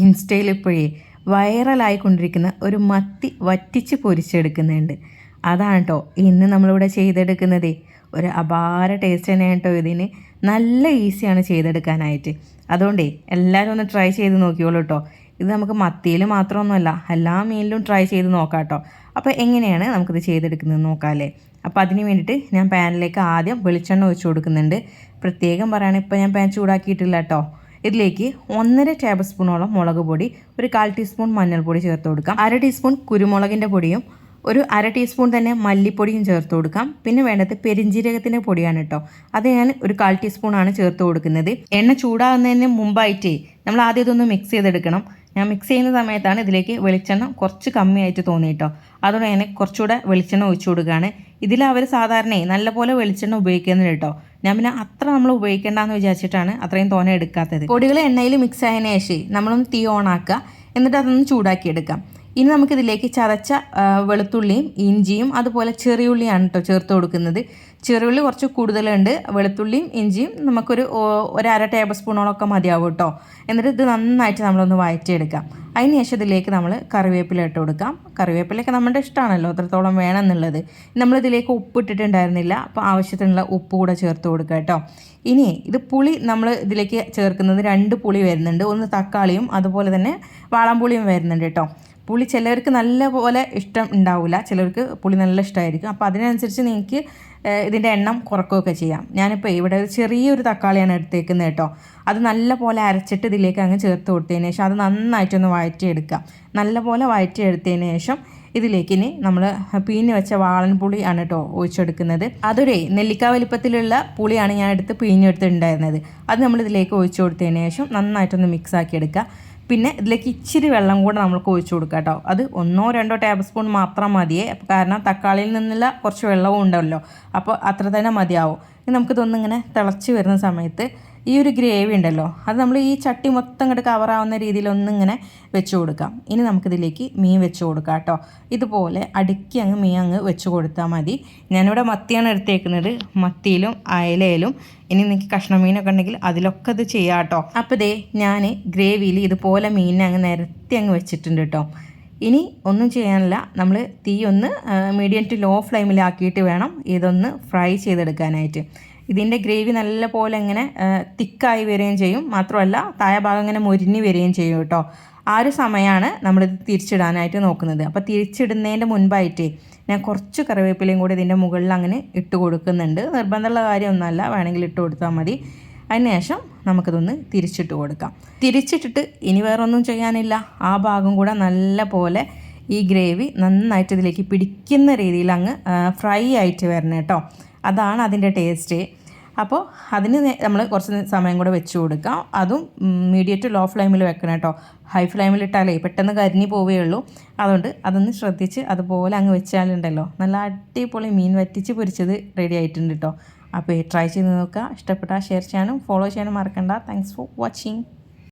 ഇൻസ്റ്റയിൽ ഇപ്പോഴേ വൈറലായിക്കൊണ്ടിരിക്കുന്ന ഒരു മത്തി വറ്റിച്ച് പൊരിച്ചെടുക്കുന്നുണ്ട്. അതാണ് കേട്ടോ ഇന്ന് നമ്മളിവിടെ ചെയ്തെടുക്കുന്നതേ. ഒരു അപാര ടേസ്റ്റ് തന്നെയാണ് കേട്ടോ ഇതിന്. നല്ല ഈസിയാണ് ചെയ്തെടുക്കാനായിട്ട്. അതുകൊണ്ടേ എല്ലാവരും ഒന്ന് ട്രൈ ചെയ്ത് നോക്കിയോളൂ കേട്ടോ ഇത് നമുക്ക് മത്തിയിൽ മാത്രമൊന്നുമല്ല എല്ലാ മീനിലും ട്രൈ ചെയ്ത് നോക്കാം കേട്ടോ അപ്പോൾ എങ്ങനെയാണ് നമുക്കിത് ചെയ്തെടുക്കുന്നത് നോക്കാമല്ലേ അപ്പോൾ അതിന് വേണ്ടിയിട്ട് ഞാൻ പാനിലേക്ക് ആദ്യം വെളിച്ചെണ്ണ ഒഴിച്ചു കൊടുക്കുന്നുണ്ട്. പ്രത്യേകം പറയുകയാണെങ്കിൽ ഇപ്പോൾ ഞാൻ പാൻ ചൂടാക്കിയിട്ടില്ല കേട്ടോ ഇതിലേക്ക് ഒന്നര ടേബിൾ സ്പൂണോളം മുളക് പൊടി ഒരു കാൽ ടീസ്പൂൺ മഞ്ഞൾപ്പൊടി ചേർത്ത് കൊടുക്കാം. അര ടീസ്പൂൺ കുരുമുളകിന്റെ പൊടിയും ഒരു അര ടീസ്പൂൺ തന്നെ മല്ലിപ്പൊടിയും ചേർത്ത് കൊടുക്കാം. പിന്നെ വേണ്ടത് പെരിഞ്ജീരകത്തിന്റെ പൊടിയാണ് കേട്ടോ. അത് ഞാൻ ഒരു കാൽ ടീസ്പൂണാണ് ചേർത്ത് കൊടുക്കുന്നത്. എണ്ണ ചൂടാകുന്നതിന് മുമ്പായിട്ട് നമ്മൾ ആദ്യം ഇതൊന്ന് മിക്സ് ചെയ്തെടുക്കണം. ഞാൻ മിക്സ് ചെയ്യുന്ന സമയത്താണ് ഇതിലേക്ക് വെളിച്ചെണ്ണ കുറച്ച് കമ്മിയായിട്ട് തോന്നി കേട്ടോ. അതുകൊണ്ട് ഞാൻ കുറച്ചുകൂടെ വെളിച്ചെണ്ണ ഒഴിച്ചു കൊടുക്കുകയാണ്. ഇതിൽ അവർ സാധാരണ നല്ലപോലെ വെളിച്ചെണ്ണ ഉപയോഗിക്കുന്നുണ്ട് കേട്ടോ. ഞാൻ പിന്നെ അത്ര നമ്മൾ ഉപയോഗിക്കേണ്ടെന്ന് വിചാരിച്ചിട്ടാണ് അത്രയും തോനെ എടുക്കാത്തത്. പൊടികൾ എണ്ണയിൽ മിക്സ് ആയതിനു ശേഷം നമ്മളൊന്ന് തീ ഓൺ ആക്കുക. എന്നിട്ട് അതൊന്ന് ചൂടാക്കി എടുക്കാം ഇനി നമുക്കിതിലേക്ക് ചതച്ച വെളുത്തുള്ളിയും ഇഞ്ചിയും അതുപോലെ ചെറിയുള്ളിയാണ് കേട്ടോ ചേർത്ത് കൊടുക്കുന്നത്. ചെറിയുള്ളി കുറച്ച് കൂടുതലുണ്ട്. വെളുത്തുള്ളിയും ഇഞ്ചിയും നമുക്കൊരു ഒരു അര ടേബിൾ സ്പൂണോളൊക്കെ മതിയാവും കേട്ടോ എന്നിട്ട് ഇത് നന്നായിട്ട് നമ്മളൊന്ന് വഴറ്റിയെടുക്കാം അതിന് ശേഷം ഇതിലേക്ക് നമ്മൾ കറിവേപ്പില ഇട്ട് കൊടുക്കാം. കറിവേപ്പിലയൊക്കെ നമ്മുടെ ഇഷ്ടമാണല്ലോ അത്രത്തോളം വേണമെന്നുള്ളത്. നമ്മളിതിലേക്ക് ഉപ്പ് ഇട്ടിട്ടുണ്ടായിരുന്നില്ല. അപ്പോൾ ആവശ്യത്തിനുള്ള ഉപ്പ് കൂടെ ചേർത്ത് കൊടുക്കുക കേട്ടോ ഇനി ഇത് പുളി നമ്മൾ ഇതിലേക്ക് ചേർക്കുന്നത് രണ്ട് പുളി വരുന്നുണ്ട്. ഒന്ന് തക്കാളിയും അതുപോലെ തന്നെ വാളംപുളിയും വരുന്നുണ്ട് കേട്ടോ പുളി ചിലർക്ക് നല്ല പോലെ ഇഷ്ടം ഉണ്ടാവില്ല ചിലർക്ക് പുളി നല്ല ഇഷ്ടമായിരിക്കും അപ്പോൾ അതിനനുസരിച്ച് നിങ്ങൾക്ക് ഇതിന്റെ എണ്ണം കുറക്കുകയൊക്കെ ചെയ്യാം. ഞാനിപ്പോൾ ഇവിടെ ഒരു ചെറിയൊരു തക്കാളിയാണ് എടുത്തേക്കുന്നത് കേട്ടോ. അത് നല്ല പോലെ അരച്ചിട്ട് ഇതിലേക്ക് അങ്ങ് ചേർത്ത് കൊടുത്തതിന് ശേഷം അത് നന്നായിട്ടൊന്ന് വഴറ്റിയെടുക്കുക. നല്ല പോലെ വഴറ്റിയെടുത്തതിന് ശേഷം ഇതിലേക്ക് ഇനി നമ്മൾ പിഴിഞ്ഞ് വെച്ച വാളൻ പുളിയാണ് കേട്ടോ ഒഴിച്ചെടുക്കുന്നത്. അതൊരു നെല്ലിക്ക വലിപ്പത്തിലുള്ള പുളിയാണ് ഞാൻ എടുത്ത് പിഴിഞ്ഞെടുത്തിട്ടുണ്ടായിരുന്നത് അത് നമ്മൾ ഇതിലേക്ക് ഒഴിച്ചു കൊടുത്തതിന് ശേഷം നന്നായിട്ടൊന്ന് മിക്സ് ആക്കി എടുക്കുക പിന്നെ ഇതിലേക്ക് ഇച്ചിരി വെള്ളം കൂടെ നമ്മൾക്ക് ഒഴിച്ചു കൊടുക്കുക കേട്ടോ. അത് ഒന്നോ രണ്ടോ ടേബിൾ സ്പൂൺ മാത്രം മതിയേ. കാരണം തക്കാളിയിൽ നിന്നുള്ള കുറച്ച് വെള്ളവും ഉണ്ടല്ലോ. അപ്പോൾ അത്ര തന്നെ മതിയാവും. നമുക്കിതൊന്നിങ്ങനെ തിളച്ച് വരുന്ന സമയത്ത് ഈ ഒരു ഗ്രേവി ഉണ്ടല്ലോ അത് നമ്മൾ ഈ ചട്ടി മൊത്തം ഇങ്ങോട്ട് കവറാവുന്ന രീതിയിൽ ഒന്നിങ്ങനെ വെച്ച് കൊടുക്കാം. ഇനി നമുക്കിതിലേക്ക് മീൻ വെച്ച് കൊടുക്കാം കേട്ടോ. ഇതുപോലെ അടുക്കി അങ്ങ് മീൻ അങ്ങ് വെച്ച് കൊടുത്താൽ മതി. ഞാനിവിടെ മത്തിയാണ് എടുത്തേക്കുന്നത്. മത്തിയിലും അയലയിലും. ഇനി നിങ്ങൾക്ക് കഷ്ണ മീനൊക്കെ ഉണ്ടെങ്കിൽ അതിലൊക്കെ ഇത് ചെയ്യാം കേട്ടോ. അപ്പോൾ ദേ ഞാൻ ഗ്രേവിയിൽ ഇതുപോലെ മീനിനെ അങ്ങ് നിരത്തി അങ്ങ് വെച്ചിട്ടുണ്ട് കേട്ടോ. ഇനി ഒന്നും ചെയ്യാനില്ല. നമ്മൾ തീ ഒന്ന് മീഡിയം ടു ലോ ഫ്ലെയിമിലാക്കിയിട്ട് വേണം ഇതൊന്ന് ഫ്രൈ ചെയ്തെടുക്കാനായിട്ട്. ഇതിന്റെ ഗ്രേവി നല്ല പോലെ ഇങ്ങനെ തിക്കായി വരികയും ചെയ്യും. മാത്രമല്ല താഴെ ഭാഗം ഇങ്ങനെ മുരിഞ്ഞ് വരികയും ചെയ്യും കേട്ടോ. ആ ഒരു സമയമാണ് നമ്മളിത് തിരിച്ചിടാനായിട്ട് നോക്കുന്നത്. അപ്പോൾ തിരിച്ചിടുന്നതിന്റെ മുൻപായിട്ട് ഞാൻ കുറച്ച് കറിവേപ്പിലയും കൂടി ഇതിന്റെ മുകളിൽ അങ്ങനെ ഇട്ട് കൊടുക്കുന്നുണ്ട്. നിർബന്ധമുള്ള കാര്യമൊന്നുമല്ല. വേണമെങ്കിൽ ഇട്ട് കൊടുത്താൽ മതി. അതിനുശേഷം നമുക്കിതൊന്ന് തിരിച്ചിട്ട് കൊടുക്കാം. തിരിച്ചിട്ടിട്ട് ഇനി വേറൊന്നും ചെയ്യാനില്ല. ആ ഭാഗം കൂടെ നല്ല പോലെ ഈ ഗ്രേവി നന്നായിട്ട് ഇതിലേക്ക് പിടിക്കുന്ന രീതിയിൽ അങ്ങ് ഫ്രൈ ആയിട്ട് വരണം കേട്ടോ. അതാണ് അതിന്റെ ടേസ്റ്റ്. അപ്പോൾ അതിന് നമ്മൾ കുറച്ച് സമയം കൂടെ വെച്ച് കൊടുക്കാം. അതും മീഡിയം ടു ലോ ഫ്ലെയിമിൽ വെക്കണം കേട്ടോ. ഹൈ ഫ്ലെയിമിൽ ഇട്ടാലേ പെട്ടെന്ന് കരിഞ്ഞു പോവുകയുള്ളൂ അതുകൊണ്ട് അതൊന്ന് ശ്രദ്ധിച്ച് അതുപോലെ അങ്ങ് വെച്ചാലുണ്ടല്ലോ. നല്ല അടിപൊളി മീൻ വറ്റിച്ച് പൊരിച്ചത് റെഡി ആയിട്ടുണ്ട് കേട്ടോ. അപ്പോൾ ട്രൈ ചെയ്ത് നോക്കുക. ഇഷ്ടപ്പെട്ടാൽ ഷെയർ ചെയ്യാനും ഫോളോ ചെയ്യാനും മറക്കണ്ട. Thanks for watching